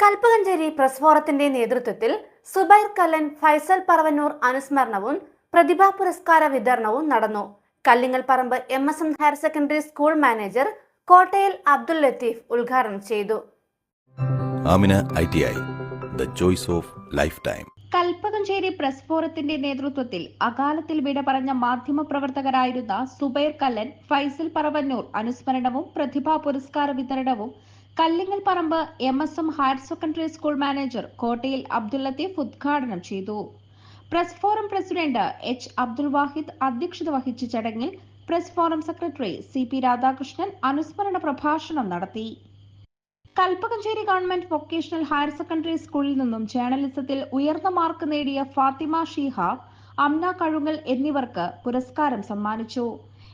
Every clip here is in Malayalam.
കൽപ്പകഞ്ചേരി പ്രസ് ഫോറത്തിന്റെ നേതൃത്വത്തിൽ സുബൈർ കല്ലൻ ഫൈസൽ പറവന്നൂർ അനുസ്മരണവും പ്രതിഭാ പുരസ്കാര വിതരണവും നടന്നു. Kallingal Paramba M S M higher secondary school manager Kottayil Abdul Latheef ഉദ്ഘാടനം ചെയ്തു. Amina I T I the choice of lifetime. Kalpakanchery press ഫോറത്തിന്റെ നേതൃത്വത്തിൽ അകാലത്തിൽ വിട പറഞ്ഞ മാധ്യമ പ്രവർത്തകരായിരുന്ന സുബൈർ കല്ലൻ ഫൈസൽ പറവന്നൂർ അനുസ്മരണവും പ്രതിഭാ പുരസ്കാര വിതരണവും Kallingal Paramba M S M higher secondary school manager Kottayil Abdul Latheef ഉദ്ഘാടനം ചെയ്തു. Press forum president H Abdul Wahid അധ്യക്ഷത വഹിച്ച ചടങ്ങിൽ press forum secretary C P Radhakrishnan അനുസ്മരണ പ്രഭാഷണം നടത്തി. Kalpakanchery government vocational higher secondary സ്കൂളിൽ നിന്നും ജേർണലിസത്തിൽ ഉയർന്ന മാർക്ക് നേടിയ ഫാത്തിമ ഷീഹ അംന കഴുങ്ങൽ എന്നിവർക്ക് പുരസ്കാരം സമ്മാനിച്ചു.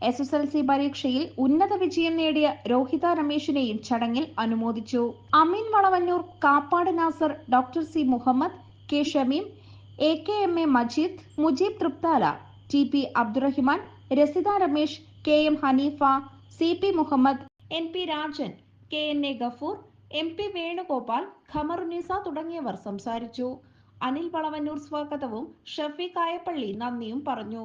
എസ് എസ് എൽ സി പരീക്ഷയിൽ ഉന്നത വിജയം നേടിയ രോഹിത രമേശിനെയും ചടങ്ങിൽ അനുമോദിച്ചു. Ameen Valavannur Kappad Nasar doctor C Muhammad K Shameem A K M A Majeed Mujeeb Thripthala T P Abdurahiman Rasitha Ramesh K M Haneefa C P Muhammad N P Rajan K N A Gafoor M P Venugopal Khamarunisa തുടങ്ങിയവർ സംസാരിച്ചു. അനിൽ വളവന്നൂർ സ്വാഗതവും ഷഫീഖ് ആയപ്പള്ളി നന്ദിയും പറഞ്ഞു.